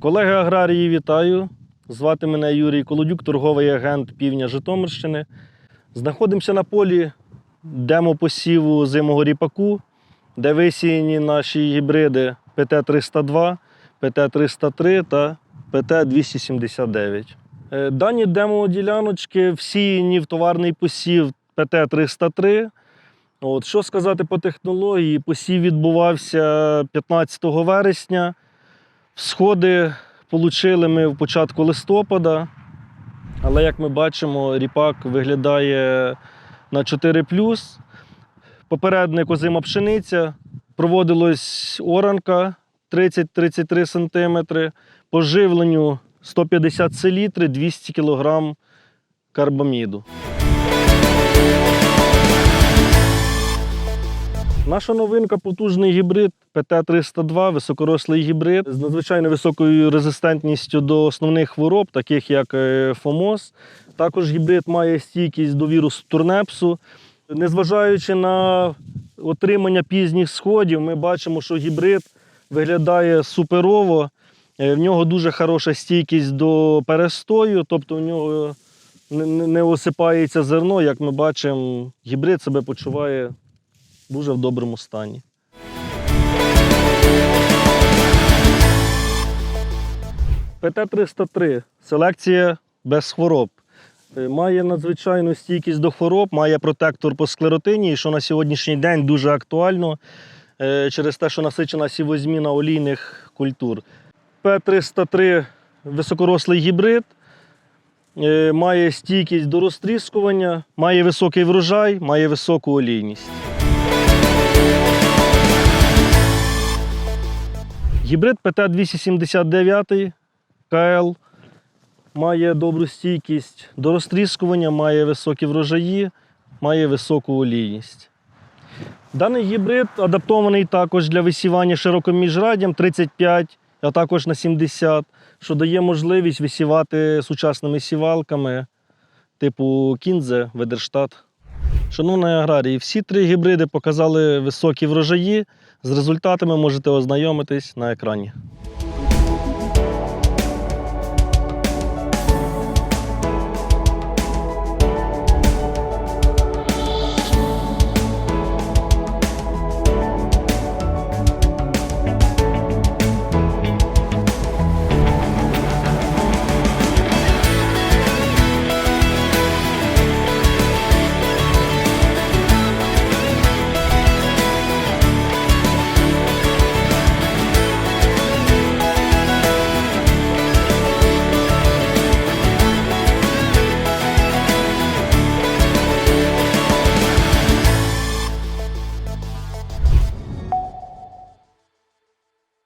Колеги аграрії, вітаю. Звати мене Юрій Колодюк, торговий агент півдня Житомирщини. Знаходимося на полі демопосіву зимого ріпаку, де висіяні наші гібриди ПТ-302, ПТ-303 та ПТ-279. Е, Дані демоділяночки всіяні в товарний посів ПТ-303. От, що сказати по технології? Посів відбувався 15 вересня. Всходи отримали ми в початку листопада, але як ми бачимо, ріпак виглядає на 4 Попередник озима пшениця, проводилась оранка 30-33 см, по живленню 150 селітри, 200 кг карбаміду. Наша новинка потужний гібрид ПТ-302, високорослий гібрид з надзвичайно високою резистентністю до основних хвороб, таких як е, ФОМОС. Також гібрид має стійкість до вірусу турнепсу. Незважаючи на отримання пізніх сходів, ми бачимо, що гібрид виглядає суперово. Е, В нього дуже хороша стійкість до перестою, тобто в нього не- осипається зерно. Як ми бачимо, гібрид себе почуває дуже в доброму стані. ПТ-303 селекція без хвороб. Е, Має надзвичайну стійкість до хвороб, має протектор по склеротині, що на сьогоднішній день дуже актуально е, через те, що насичена сівозміна олійних культур. П-303 високорослий гібрид, е, має стійкість до розтріскування, має високий врожай, має високу олійність. Гібрид ПТ-279 КЛ має добру стійкість до розтріскування, має високі врожаї, має високу олійність. Даний гібрид адаптований також для висівання широким міжраддям 35, а також на 70, що дає можливість висівати сучасними сівалками типу Кінзе, Ведерштат. Шановні аграрії, всі три гібриди показали високі врожаї. З результатами можете ознайомитись на екрані.